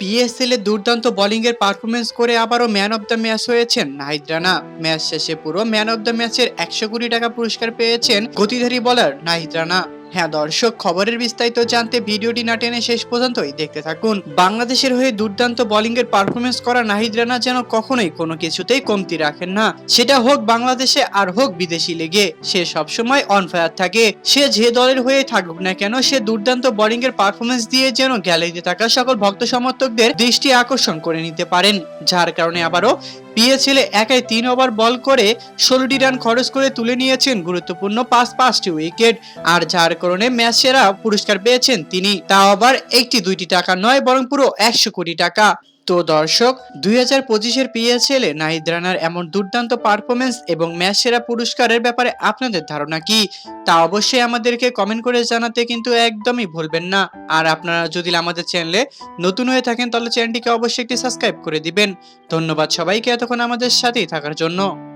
PSL এ দুর্দান্ত bowling এর performance করে আবারও ম্যান অব দ্য ম্যাচ হয়েছেন নাহিদ রানা। ম্যাচ শেষে পুরো ম্যান অব দ্য ম্যাচের একশো কোটি টাকা পুরস্কার পেয়েছেন গতিধারী বলার নাহিদ রানা। হ্যাঁ দর্শক, খবরের বিস্তারিত জানতে ভিডিওটি না টেনে শেষ পর্যন্তই দেখতে থাকুন। বাংলাদেশের হয়ে দুর্দান্ত বোলিং এর পারফরমেন্স করা নাহিদ রানা যেন কখনোই কোনো কিছুতেই কমতি রাখেন না। সেটা হোক বাংলাদেশে, আর হোক বিদেশি লেগে। সে সবসময় অন ফায়ার থাকে। সে যে দলের হয়ে থাকুক না কেন, সে দুর্দান্ত বোলিং এর পারফরমেন্স দিয়ে যেন গ্যালারিতে থাকা সকল ভক্ত সমর্থকদের দৃষ্টি আকর্ষণ করে নিতে পারেন। যার কারণে আবারও পিএসএলে একাই তিন ওভার বল করে ষোলোটি রান খরচ করে তুলে নিয়েছেন গুরুত্বপূর্ণ পাঁচ পাঁচটি উইকেট। আর যার কারণে ম্যাচ সেরা পুরস্কার পেয়েছেন তিনি। তা আবার একটি দুইটি টাকা নয়, বরং পুরো একশো কোটি টাকা। তো দর্শক, দুই হাজার পঁচিশের পিএসএল এ নাহিদ রানার এমন দুর্দান্ত পারফরমেন্স এবং ম্যাচ সেরা পুরস্কারের ব্যাপারে আপনাদের ধারণা কি? তা অবশ্যই আমাদেরকে কমেন্ট করে জানাতে কিন্তু একদমই ভুলবেন না। আর আপনারা যদি আমাদের চ্যানেলে নতুন হয়ে থাকেন, তাহলে চ্যানেলটিকে অবশ্যই একটি সাবস্ক্রাইব করে দিবেন। ধন্যবাদ সবাইকে এতক্ষণ আমাদের সাথেই থাকার জন্য।